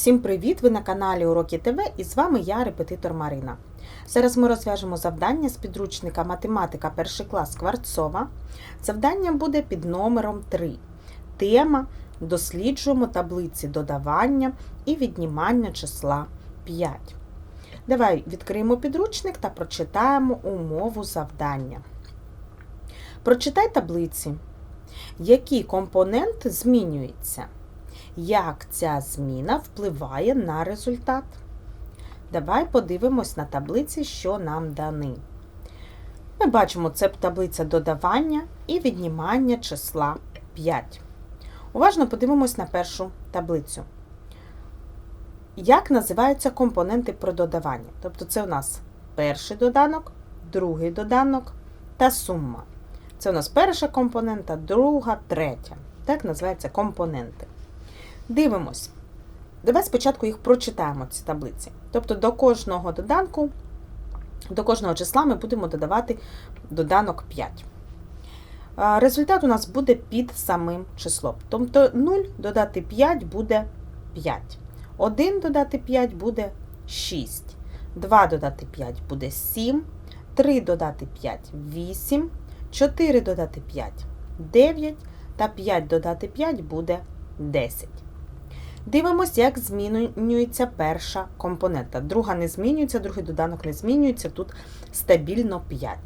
Всім привіт! Ви на каналі Уроки ТВ і з вами я, репетитор Марина. Зараз ми розв'яжемо завдання з підручника Математика 1 клас Кварцова. Завдання буде під номером 3. Тема Досліджуємо таблиці додавання і віднімання числа 5. Давай відкриємо підручник та прочитаємо умову завдання. Прочитай таблиці. Які компоненти змінюються? Як ця зміна впливає на результат? Давай подивимось на таблиці, що нам дані. Ми бачимо, це таблиця додавання і віднімання числа 5. Уважно подивимось на першу таблицю. Як називаються компоненти при додаванні? Тобто це у нас перший доданок, другий доданок та сума. Це у нас перша компонента, друга, третя. Так називаються компоненти. Дивимось. Давай спочатку їх прочитаємо, ці таблиці. Тобто до кожного доданку, до кожного числа ми будемо додавати доданок 5. Результат у нас буде під самим числом. Тобто 0 додати 5 буде 5. 1 додати 5 буде 6. 2 додати 5 буде 7. 3 додати 5 8. 4 додати 5 9. Та 5 додати 5 буде 10. Дивимось, як змінюється перша компонента. Друга не змінюється, другий доданок не змінюється. Тут стабільно 5.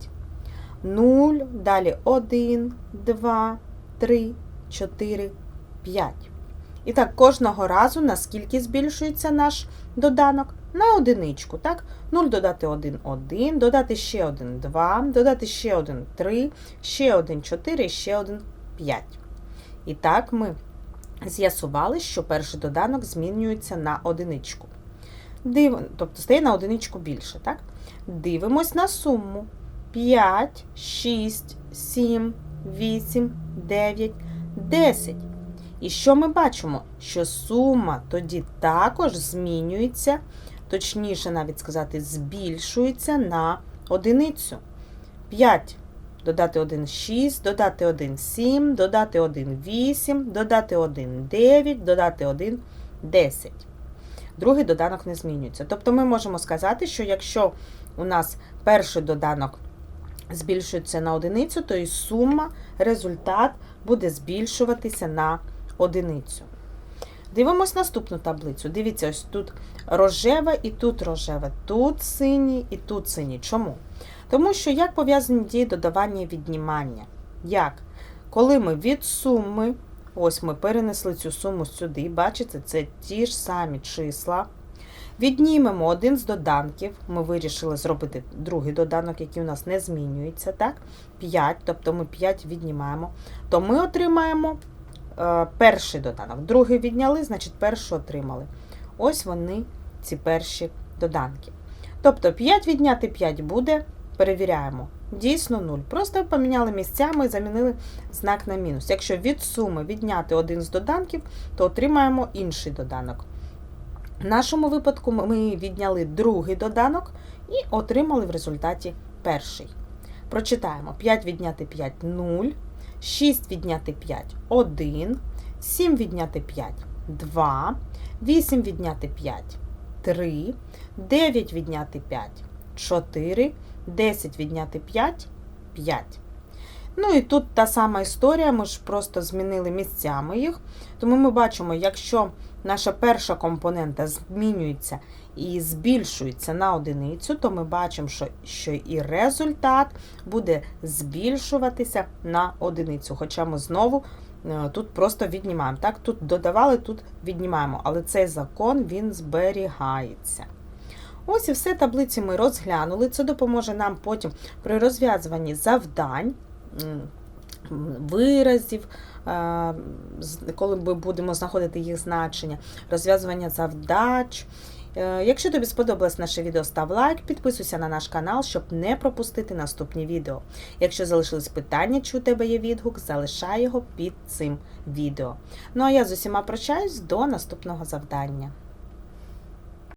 0, далі 1, 2, 3, 4, 5. І так, кожного разу, наскільки збільшується наш доданок? На одиничку. так? 0 додати 1 1, додати ще 1 2, додати ще 1 3, ще 1 4, ще 1 5. І так ми з'ясували, що перший доданок змінюється на одиничку. Див... Тобто стає на одиничку більше. так? Дивимось на суму. 5, 6, 7, 8, 9, 10. І що ми бачимо? Що сума тоді також змінюється, точніше, навіть сказати, збільшується на одиницю. 5 додати 1 6, додати 1 7, додати 1 8, додати 1 9, додати 1 10. Другий доданок не змінюється. Тобто ми можемо сказати, що якщо у нас перший доданок збільшується на одиницю, то і сума, результат буде збільшуватися на одиницю. Дивимось наступну таблицю. Дивіться, ось тут рожева і тут рожева, тут синій і тут синій. Чому? Тому що як пов'язані дії додавання і віднімання? Як? Коли ми від суми, ось ми перенесли цю суму сюди, бачите, це ті ж самі числа. Віднімемо один з доданків, ми вирішили зробити другий доданок, який у нас не змінюється, так? 5, тобто ми 5 віднімаємо, то ми отримаємо перший доданок. Другий відняли, значить перший отримали. Ось вони, ці перші доданки. Тобто 5 відняти 5 буде Перевіряємо. Дійсно 0. Просто поміняли місцями і замінили знак на мінус. Якщо від суми відняти один з доданків, то отримаємо інший доданок. В нашому випадку ми відняли другий доданок і отримали в результаті перший. Прочитаємо: 5 відняти 5 0, 6 відняти 5 1, 7 відняти 5 2, 8 відняти 5 3, 9 відняти 5 4. 10 відняти 5 5. Ну і тут та сама історія, ми ж просто змінили місцями їх. Тому ми бачимо, якщо наша перша компонента змінюється і збільшується на одиницю, то ми бачимо, що що і результат буде збільшуватися на одиницю. Хоча ми знову е, тут просто віднімаємо. Так, Тут додавали, тут віднімаємо, але цей закон він зберігається. Ось і все таблиці ми розглянули. Це допоможе нам потім при розв'язуванні завдань, виразів, коли ми будемо знаходити їх значення, розв'язування завдач. Е, якщо тобі сподобалось наше відео, став лайк, підписуйся на наш канал, щоб не пропустити наступні відео. Якщо залишились питання, чи у тебе є відгук, залишай його під цим відео. Ну а я з усіма прощаюсь до наступного завдання.